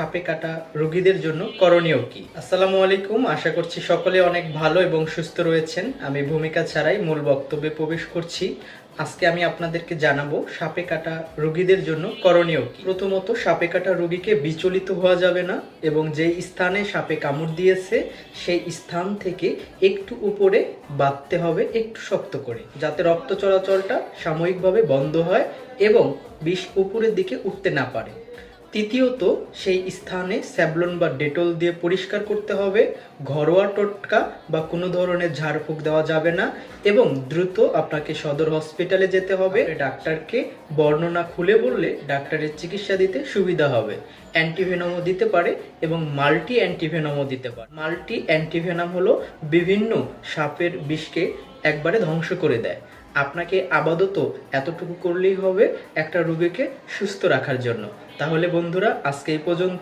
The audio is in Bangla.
সাপে কাটা রোগীদের জন্য করণীয় কি? আসসালামু আলাইকুম, আশা করছি সকলে অনেক ভালো এবং সুস্থ রয়েছেন। আমি ভূমিকা ছাড়াই মূল বক্তব্যে প্রবেশ করছি। আজকে আমি আপনাদেরকে জানাব সাপে কাটা রোগীদের জন্য করণীয় কি। প্রথমত, সাপে কাটা রোগীকে বিচলিত হওয়া যাবে না এবং যেই স্থানে সাপে কামড় দিয়েছে, সেই স্থান থেকে একটু উপরে বাঁধতে হবে, একটু শক্ত করে, যাতে রক্ত চলাচলটা সাময়িকভাবে বন্ধ হয় এবং বিষ উপরের দিকে উঠতে না পারে। তৃতীয়ত সেই স্থানে স্যাবলন বা ডেটল দিয়ে পরিষ্কার করতে হবে। ঘরোয়া টোটকা বা কোনো ধরনের ঝাড়ফুঁক দেওয়া যাবে না এবং দ্রুত আপনাকে সদর হসপিটালে যেতে হবে। ডাক্তারকে বর্ণনা খুলে বললে ডাক্তারের চিকিৎসা দিতে সুবিধা হবে। অ্যান্টিভেনমও দিতে পারে এবং মাল্টি অ্যান্টিভেনমও দিতে পারে। মাল্টি অ্যান্টিভেনাম হলো বিভিন্ন সাপের বিষকে একবারে ধ্বংস করে দেয়। আপনাকে আপাতত এতটুকু করলেই হবে একটা রোগীকে সুস্থ রাখার জন্য। তাহলে বন্ধুরা, আজকে এই পর্যন্ত।